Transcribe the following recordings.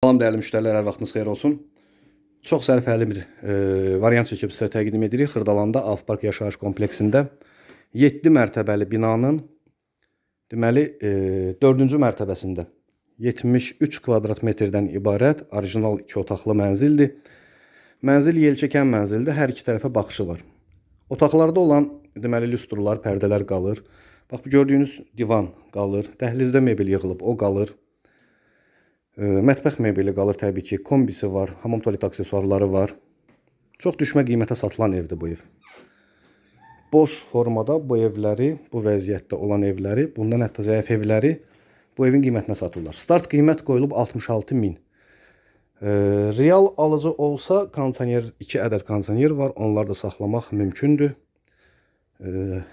Salam dəyərli müştərilər, hər vaxtınız xeyir olsun. Çox sərfəli bir e, variant çəkib sizə təqdim edirik. Xırdalanda Avpark yaşayış kompleksində 7 mərtəbəli binanın deməli e, 4-cü mərtəbəsində 73 kvadrat metrdən ibarət orijinal 2 otaqlı mənzildir. Mənzil yelçəkən mənzildir. Hər iki tərəfə baxışı var. Otaqlarda olan deməli lüstrlar, pərdələr qalır. Bax bu gördüyünüz divan qalır. Dəhlizdə mebel yığılıb, o qalır. Mətbəx mebeli qalır təbii ki, kombisi var, hamam tualet aksesuarları var. Çox düşmə qiymətə satılan evdir bu ev. Boş formada bu evləri, bu vəziyyətdə olan evləri, bundan hətta zəif evləri bu evin qiymətinə satırlar. Start qiymət qoyulub 66 min. Real alıcı olsa kondisioner 2 ədəd kondisioner var, onları da saxlamaq mümkündür.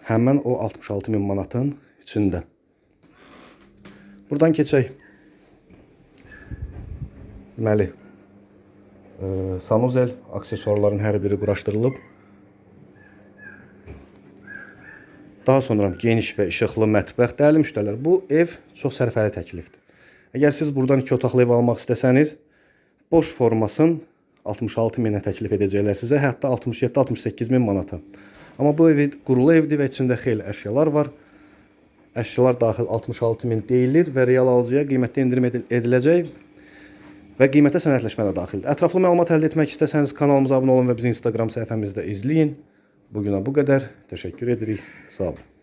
Həmən o 66 min manatın içində. Buradan keçək. Deməli, e, sanuzel aksesuarların hər biri quraşdırılıb. Daha sonra geniş və işıqlı mətbəx. Dəyərli müştərilər, bu ev çox sərfəli təklifdir. Əgər siz buradan 2 otaqlı ev almaq istəsəniz, boş formasın 66 minə təklif edəcəklər sizə, hətta 67-68 min manata. Amma bu ev qurulu evdir və içində xeyli əşyalar var. Əşyalar daxil 66 min deyilir və real alıcıya qiymətdə endirim edil- ediləcək və qiymətə sənədləşmə də daxildir. Ətraflı məlumat əldə etmək istəsəniz kanalımıza abunə olun və bizi Instagram səhifəmizdə izləyin. Bu günə bu qədər. Təşəkkür edirik. Sağ olun.